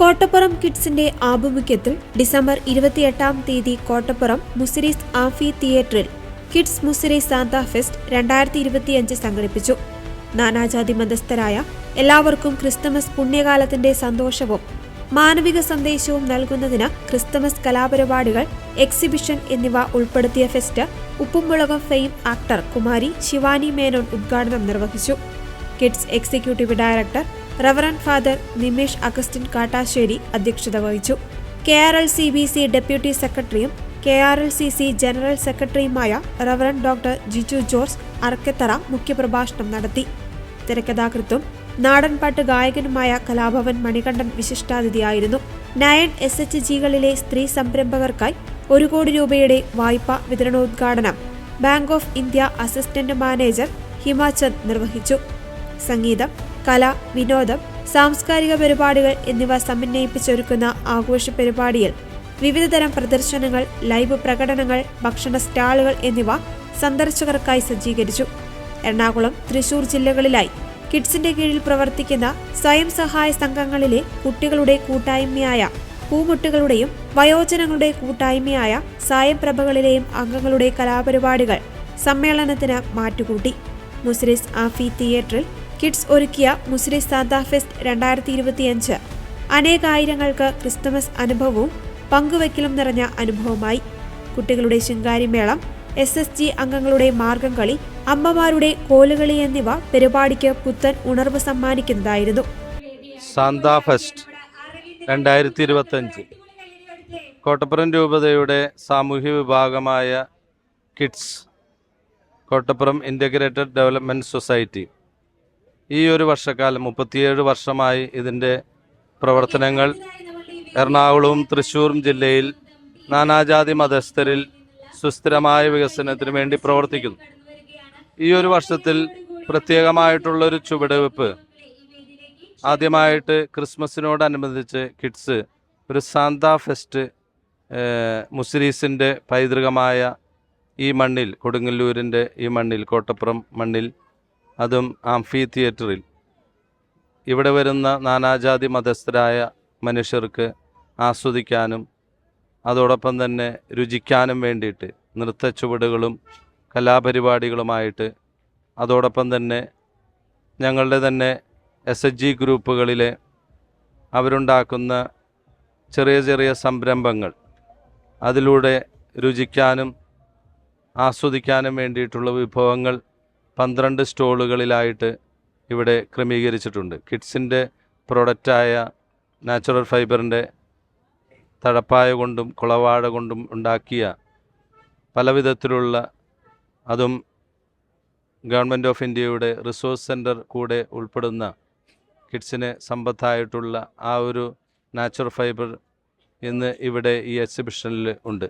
കോട്ടപ്പുറം കിഡ്സിന്റെ ആഭിമുഖ്യത്തിൽ ഡിസംബർ ഇരുപത്തിയെട്ടാം തീയതി കോട്ടപ്പുറം മുസിരീസ് ആഫി തിയേറ്ററിൽ കിഡ്സ് മുസിരീസ് സാന്താ ഫെസ്റ്റ് രണ്ടായിരത്തി ഇരുപത്തിയഞ്ച് സംഘടിപ്പിച്ചു. നാനാജാതി മതസ്ഥരായ എല്ലാവർക്കും ക്രിസ്തുമസ് പുണ്യകാലത്തിന്റെ സന്തോഷവും മാനവിക സന്ദേശവും നൽകുന്നതിന് ക്രിസ്തുമസ് കലാപരിപാടികൾ എക്സിബിഷൻ എന്നിവ ഉൾപ്പെടുത്തിയ fest Uppum Mulakum fame actor Kumari Shivani Menon ഉദ്ഘാടനം നിർവഹിച്ചു. Kids executive director reverend father Nimesh Augustine Kattassery അധ്യക്ഷത വഹിച്ചു. K R L C B C deputy സെക്രട്ടറിയും K R L C C general സെക്രട്ടറിയുമായ reverend doctor Jiju George Arakkathara മുഖ്യപ്രഭാഷണം നടത്തി. തിരക്കഥാകൃത്തും നാടൻപാട്ട് ഗായകനുമായ കലാഭവൻ മണികണ്ഠൻ വിശിഷ്ടാതിഥിയായിരുന്നു. നയൻ എസ് എച്ച് ജികളിലെ സ്ത്രീ സംരംഭകർക്കായി ഒരു കോടി രൂപയുടെ വായ്പാ വിതരണോദ്ഘാടനം bank of India assistant manager Himachand നിർവഹിച്ചു. സംഗീതം കല വിനോദം സാംസ്കാരിക പരിപാടികൾ എന്നിവ സമന്വയിപ്പിച്ചൊരുക്കുന്ന ആഘോഷ പരിപാടിയിൽ വിവിധതരം പ്രദർശനങ്ങൾ ലൈവ് പ്രകടനങ്ങൾ ഭക്ഷണ സ്റ്റാളുകൾ എന്നിവ സന്ദർശകർക്കായി സജ്ജീകരിച്ചു. എറണാകുളം തൃശൂർ ജില്ലകളിലായി കിഡ്സിന്റെ കീഴിൽ പ്രവർത്തിക്കുന്ന സ്വയം സഹായ സംഘങ്ങളിലെ കുട്ടികളുടെ കൂട്ടായ്മയായ പൂമുട്ടുകളുടെയും വയോജനങ്ങളുടെ കൂട്ടായ്മയായ സായം പ്രഭകളിലെയും അംഗങ്ങളുടെ കലാപരിപാടികൾ സമ്മേളനത്തിന് മാറ്റുകൂട്ടി. മുസ്ലിസ് ആഫി തിയേറ്ററിൽ കിഡ്സ് ഒരുക്കിയ മുസ്ലിം സാന്താ ഫെസ്റ്റ് രണ്ടായിരത്തി ഇരുപത്തിയഞ്ച് അനേകായിരങ്ങൾക്ക് ക്രിസ്തുമസ് അനുഭവവും പങ്കുവയ്ക്കലും നിറഞ്ഞ അനുഭവമായി. കുട്ടികളുടെ ശൃംഗാരിമേളം എസ് എസ് ജി അംഗങ്ങളുടെ മാർഗം കളി അമ്മമാരുടെ കോലുകളി എന്നിവ പരിപാടിക്ക് പുത്തൻ ഉണർവ് സമ്മാനിക്കുന്നതായിരുന്നു. സാന്താ ഫെസ്റ്റ് രണ്ടായിരത്തി ഇരുപത്തഞ്ച് കോട്ടപ്പുറം രൂപതയുടെ സാമൂഹ്യ വിഭാഗമായ KIDS Kottapuram Integrated Development Society. ഈ ഒരു വർഷക്കാലം മുപ്പത്തിയേഴ് വർഷമായി ഇതിന്റെ പ്രവർത്തനങ്ങൾ എറണാകുളവും തൃശ്ശൂരും ജില്ലയിൽ നാനാജാതി മതസ്ഥരിൽ സുസ്ഥിരമായ വികസനത്തിന് വേണ്ടി പ്രവർത്തിക്കുന്നു. ഈ ഒരു വർഷത്തിൽ പ്രത്യേകമായിട്ടുള്ളൊരു ചുവടുവെപ്പ്. ആദ്യമായിട്ട് ക്രിസ്മസിനോടനുബന്ധിച്ച് കിഡ്സ് ഒരു സാന്താ ഫെസ്റ്റ് മുസ്ലിസിന്റെ പൈതൃകമായ ഈ മണ്ണിൽ കൊടുങ്ങല്ലൂരിന്റെ ഈ മണ്ണിൽ കോട്ടപ്പുറം മണ്ണിൽ അതും ആംഫി തിയേറ്ററിൽ ഇവിടെ വരുന്ന നാനാജാതി മതസ്ഥരായ മനുഷ്യർക്ക് ആസ്വദിക്കാനും അതോടൊപ്പം തന്നെ രുചിക്കാനും വേണ്ടിയിട്ട് നൃത്ത ചുവടുകളും കലാപരിപാടികളുമായിട്ട് അതോടൊപ്പം തന്നെ ഞങ്ങളുടെ തന്നെ എസ് എച്ച് ജി ഗ്രൂപ്പുകളിലെ അവരുണ്ടാക്കുന്ന ചെറിയ ചെറിയ സംരംഭങ്ങൾ അതിലൂടെ രുചിക്കാനും ആസ്വദിക്കാനും വേണ്ടിയിട്ടുള്ള വിഭവങ്ങൾ പന്ത്രണ്ട് സ്റ്റോളുകളിലായിട്ട് ഇവിടെ ക്രമീകരിച്ചിട്ടുണ്ട്. കിഡ്സിന്റെ പ്രൊഡക്റ്റായ നാച്ചുറൽ ഫൈബറിന്റെ തഴപ്പായ കൊണ്ടും കുളവാഴ കൊണ്ടും ഉണ്ടാക്കിയ പല വിധത്തിലുള്ള അതും ഗവൺമെന്റ് ഓഫ് ഇന്ത്യയുടെ റിസോഴ്സ് സെന്റർ കൂടെ ഉൾപ്പെടുന്ന കിഡ്സിന് സമ്പത്തായിട്ടുള്ള ആ ഒരു നാച്ചുറൽ ഫൈബർ ഇന്ന് ഇവിടെ ഈ എക്സിബിഷനിൽ ഉണ്ട്.